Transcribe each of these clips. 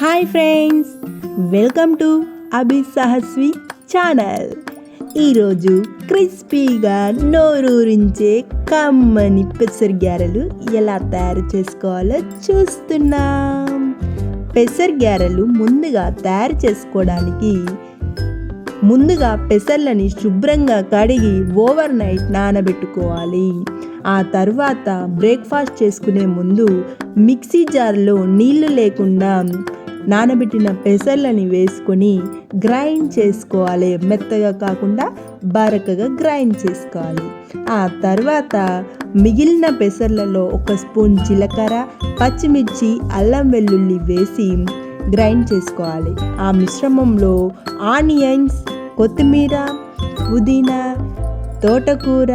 Hi friends welcome to Abhi Sahasvi channel ఈరోజు క్రిస్పీగా నోరూరించే కమ్మని పెసర్ గారెలు ఎలా తయారు చేసుకోవాలో చూస్తున్నాం. పెసర్ గారెలు ముందుగా తయారు చేసుకోవడానికి ముందుగా పెసర్లని శుభ్రంగా కడిగి ఓవర్ నైట్ నానబెట్టుకోవాలి. ఆ తర్వాత బ్రేక్ఫాస్ట్ చేసుకునే ముందు మిక్సీ జార్లో నీళ్ళు లేకుండా నానబెట్టిన పెసర్లని వేసుకొని గ్రైండ్ చేసుకోవాలి. మెత్తగా కాకుండా బరకగా గ్రైండ్ చేసుకోవాలి. ఆ తర్వాత మిగిలిన పెసర్లలో ఒక స్పూన్ జీలకర్ర పచ్చిమిర్చి అల్లం వెల్లుల్లి వేసి గ్రైండ్ చేసుకోవాలి. ఆ మిశ్రమంలో ఆనియన్స్ కొత్తిమీర పుదీనా తోటకూర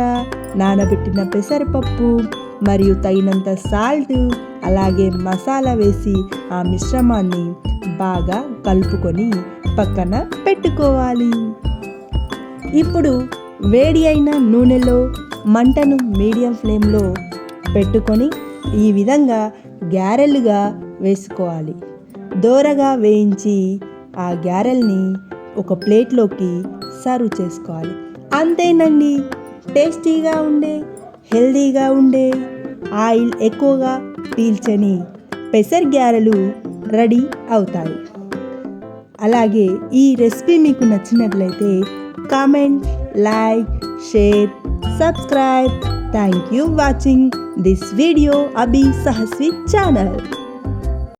నానబెట్టిన పెసరపప్పు మరియు తగినంత సాల్ట్ అలాగే మసాలా వేసి ఆ మిశ్రమాన్ని బాగా కలుపుకొని పక్కన పెట్టుకోవాలి. ఇప్పుడు వేడి అయిన నూనెలో మంటను మీడియం ఫ్లేమ్లో పెట్టుకొని ఈ విధంగా గ్యారెలుగా వేసుకోవాలి. దోరగా వేయించి ఆ గ్యారెల్ని ఒక ప్లేట్లోకి సర్వ్ చేసుకోవాలి. అంతేనండి టేస్టీగా ఉండే హెల్దీగా ఉండే ఆయిల్ ఎక్కువగా పీల్చని పెసర్ గ్యారెలు రెడీ అవుతాయి. అలాగే ఈ రెసిపీ మీకు నచ్చినట్లయితే comment like share subscribe. Thank you watching this video Abhi Sahasvi channel.